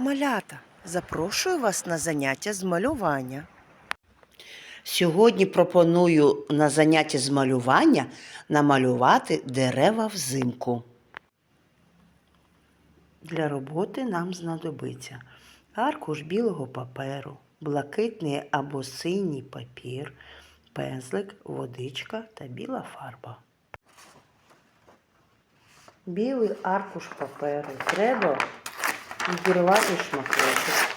Малята, запрошую вас на заняття з малювання. Сьогодні пропоную на занятті з малювання намалювати дерева взимку. Для роботи нам знадобиться аркуш білого паперу, блакитний або синій папір, пензлик, водичка та біла фарба. Білий аркуш паперу треба відірвати шматочок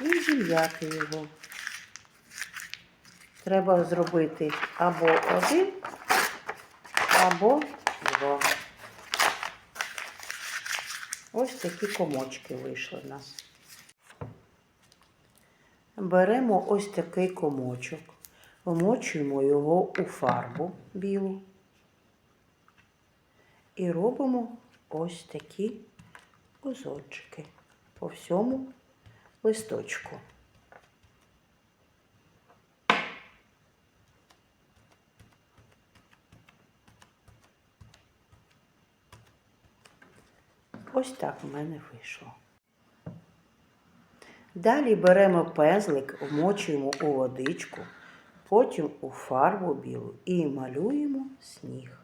і зім'яти його. Треба зробити або один, або два. Ось такі комочки вийшли в нас. Беремо ось такий комочок, вмочуємо його у фарбу білу і робимо ось такі козочки по всьому листочку. Ось так в мене вийшло. Далі беремо пензлик, вмочуємо у водичку, потім у фарбу білу і малюємо сніг.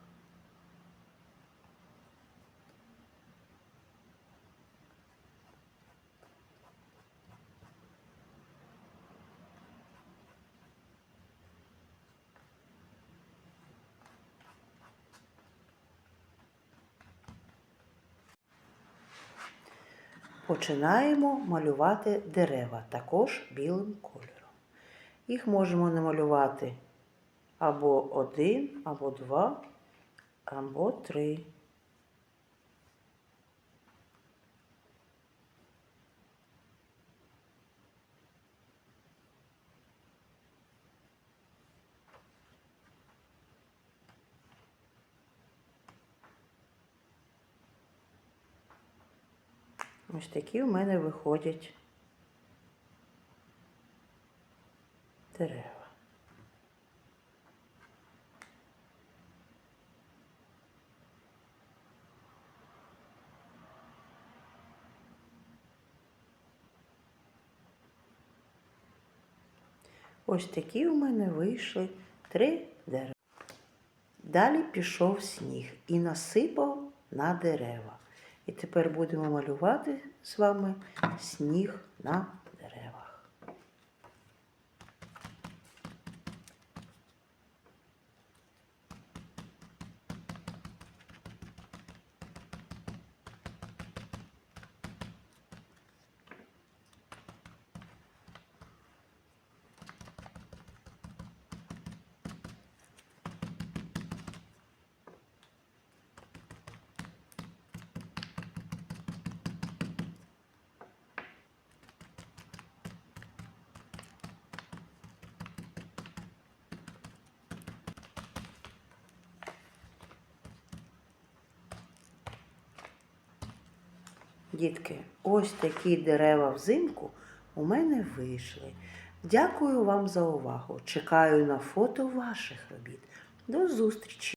Починаємо малювати дерева також білим кольором. Їх можемо намалювати або один, або два, або три. Ось такі в мене виходять дерева. Ось такі у мене вийшли три дерева. Далі пішов сніг і насипав на дерева. І тепер будемо малювати з вами сніг на Дітки, ось такі дерева взимку у мене вийшли. Дякую вам за увагу. Чекаю на фото ваших робіт. До зустрічі!